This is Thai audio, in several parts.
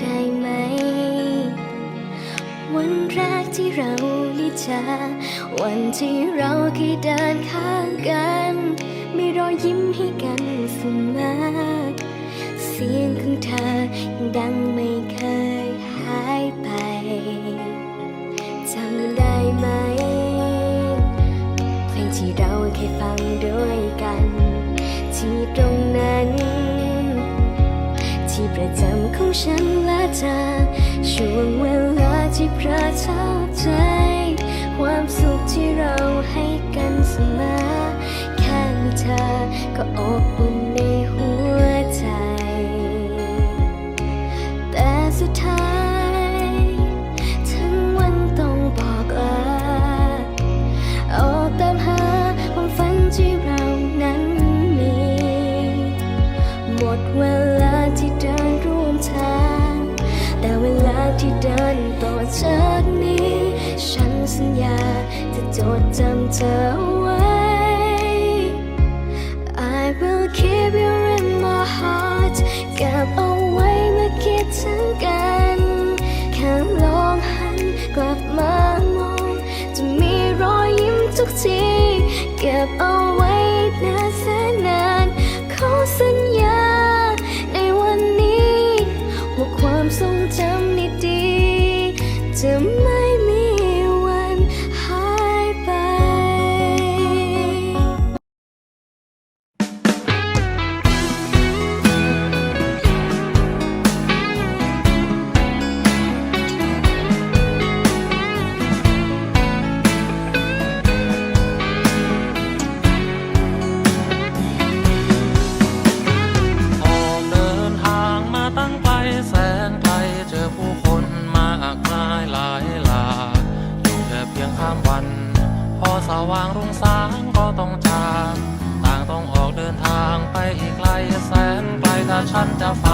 ได้ไหม วันแรกที่เราได้เจอวันที่เราเคยเดินข้างกันไม่รอยยิ้มให้กันเสมอเสียงของเธอยังดังไม่เคยหายไป ฉันและเธอช่วงเวลาที่ประทับใจ ความสุขที่เราให้กันเสมอแค่มีเธอก็อบอุ่น จากนี้ ฉันสัญญาจะจดจำเธอไว้ I will keep you in my heart เก็บเอาไว้เมื่อคิดถึงกัน แค่ลองหันกลับมามอง จะมีรอยยิ้มทุกที เก็บเอาไว้ 穿的发。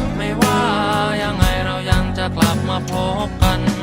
จะกลับมาพบกัน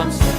once.